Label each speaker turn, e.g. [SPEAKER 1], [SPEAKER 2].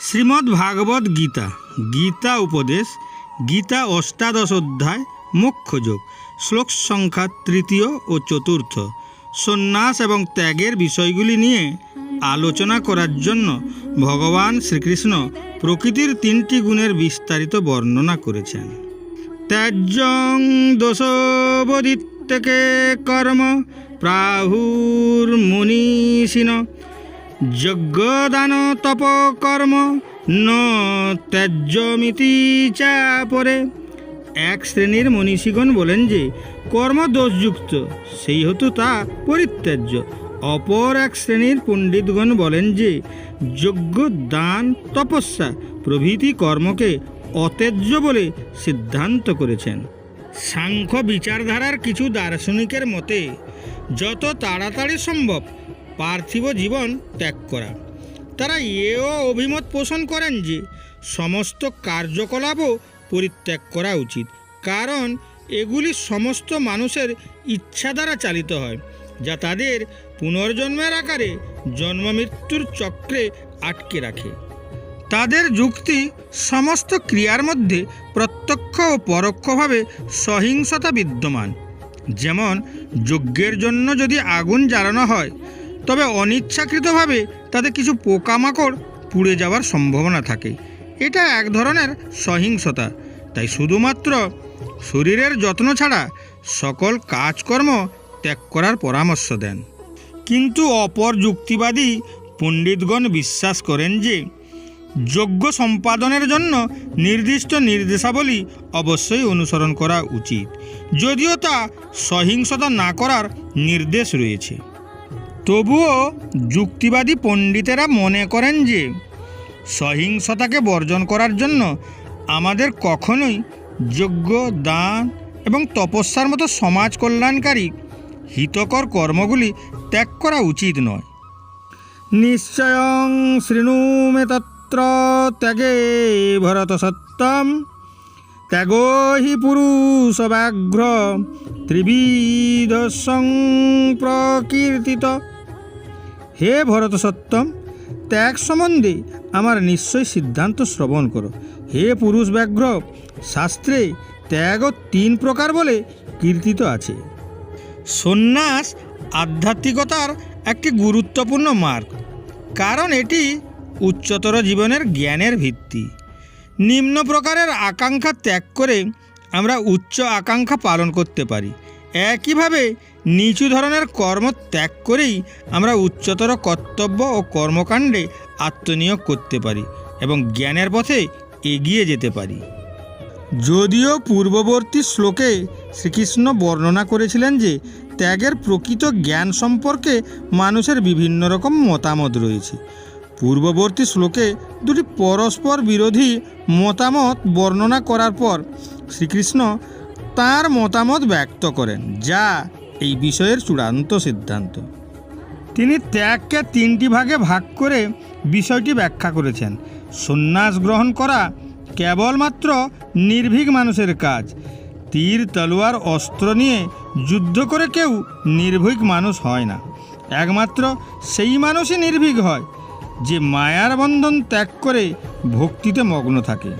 [SPEAKER 1] শ্রীমদ্ ভাগবত গীতা গীতা উপদেশ, গীতা অষ্টাদশ অধ্যায় মোক্ষযোগ শ্লোক সংখ্যা তৃতীয় ও চতুর্থ। সন্ন্যাস এবং ত্যাগের বিষয়গুলি নিয়ে আলোচনা করার জন্য ভগবান শ্রীকৃষ্ণ প্রকৃতির তিনটি গুণের বিস্তারিত বর্ণনা করেছেন। ত্যাজ্যং দোষবোদিত্যকে কর্ম প্রাহুর মুনীষিন যজ্ঞদান তপ কর্ম ন ত্যাজ্যমিতি চাপরে এক শ্রেণির মনীষীগণ বলেন যে, কর্ম দোষযুক্ত, সেই হেতু তা পরিত্যাজ্য। অপর এক শ্রেণির পণ্ডিতগণ বলেন যে যজ্ঞ দান তপস্যা প্রভৃতি কর্মকে অত্যাজ্য বলে সিদ্ধান্ত করেছেন। সাংখ্য বিচারধারার কিছু দার্শনিকের মতে, যত তাড়াতাড়ি সম্ভব পার্থিব জীবন ত্যাগ করা। তারা এও অভিমত পোষণ করেন যে, সমস্ত কার্যকলাপও পরিত্যাগ করা উচিত। কারণ, এগুলি সমস্ত মানুষের ইচ্ছা দ্বারা চালিত হয়, যা তাদের পুনর্জন্মের আকারে জন্মমৃত্যুর চক্রে আটকে রাখে। তাদের যুক্তি সমস্ত ক্রিয়ার মধ্যে প্রত্যক্ষ ও পরোক্ষভাবে সহিংসতা বিদ্যমান। যেমন, যজ্ঞের জন্য যদি আগুন জ্বালানো হয় তবে অনিচ্ছাকৃতভাবে তাতে কিছু পোকামাকড় পুড়ে যাওয়ার সম্ভাবনা থাকে। এটা এক ধরনের সহিংসতা। তাই শুধুমাত্র শরীরের যত্ন ছাড়া সকল কাজকর্ম ত্যাগ করার পরামর্শ দেন। কিন্তু অপর যুক্তিবাদী পণ্ডিতগণ বিশ্বাস করেন যে, যোগ্য সম্পাদনের জন্য নির্দিষ্ট নির্দেশাবলী অবশ্যই অনুসরণ করা উচিত। যদিও তা সহিংসতা না করার নির্দেশ রয়েছে। তবুও যুক্তিবাদী পণ্ডিতেরা মনে করেন যে সহিংসতাকে বর্জন করার জন্য আমাদের কখনোই যোগ্য দান এবং তপস্যার মতো সমাজ কল্যাণকারী হিতকর কর্মগুলি ত্যাগ করা উচিত নয়। নিশ্চয়ং শৃণুমে তত্র ত্যাগে ভরত সত্যম, ত্যাগ হি পুরুষ ব্যাঘ্র ত্রিবিধ প্রকীর্তিত হে ভরত সত্যম, ত্যাগ সম্বন্ধে আমার নিশ্চয় সিদ্ধান্ত শ্রবণ করো। হে পুরুষ ব্যাঘ্র, শাস্ত্রে ত্যাগ তিন প্রকার বলে কীর্তিত আছে। সন্ন্যাস আধ্যাত্মিকতার একটি গুরুত্বপূর্ণ মার্গ, কারণ এটি উচ্চতর জীবনের জ্ঞানের ভিত্তি। নিম্ন প্রকারের আকাঙ্ক্ষা ত্যাগ করে আমরা উচ্চ আকাঙ্ক্ষা পালন করতে পারি। একইভাবে নিচু ধরনের কর্ম ত্যাগ করেই আমরা উচ্চতর কর্তব্য ও কর্মকাণ্ডে আত্মনিয়োগ করতে পারি এবং জ্ঞানের পথে এগিয়ে যেতে পারি। যদিও পূর্ববর্তী শ্লোকে শ্রীকৃষ্ণ বর্ণনা করেছিলেন যে, ত্যাগের প্রকৃত জ্ঞান সম্পর্কে মানুষের বিভিন্ন রকম মতামত রয়েছে। পূর্ববর্তী শ্লোকে দুটি পরস্পর বিরোধী মতামত বর্ণনা করার পর শ্রীকৃষ্ণ তার মতামত ব্যক্ত করেন, যা এই বিষয়ের চূড়ান্ত সিদ্ধান্ত। তিনি ত্যাগকে তিনটি ভাগে ভাগ করে বিষয়টি ব্যাখ্যা করেছেন। সন্ন্যাস গ্রহণ করা কেবলমাত্র নির্ভীক মানুষের কাজ। তীর, তলোয়ার, অস্ত্র নিয়ে যুদ্ধ করে কেউ নির্ভীক মানুষ হয় না। একমাত্র সেই মানুষই নির্ভীক হয়, যে মায়ার বন্ধন ত্যাগ করে ভক্তিতে মগ্ন থাকে।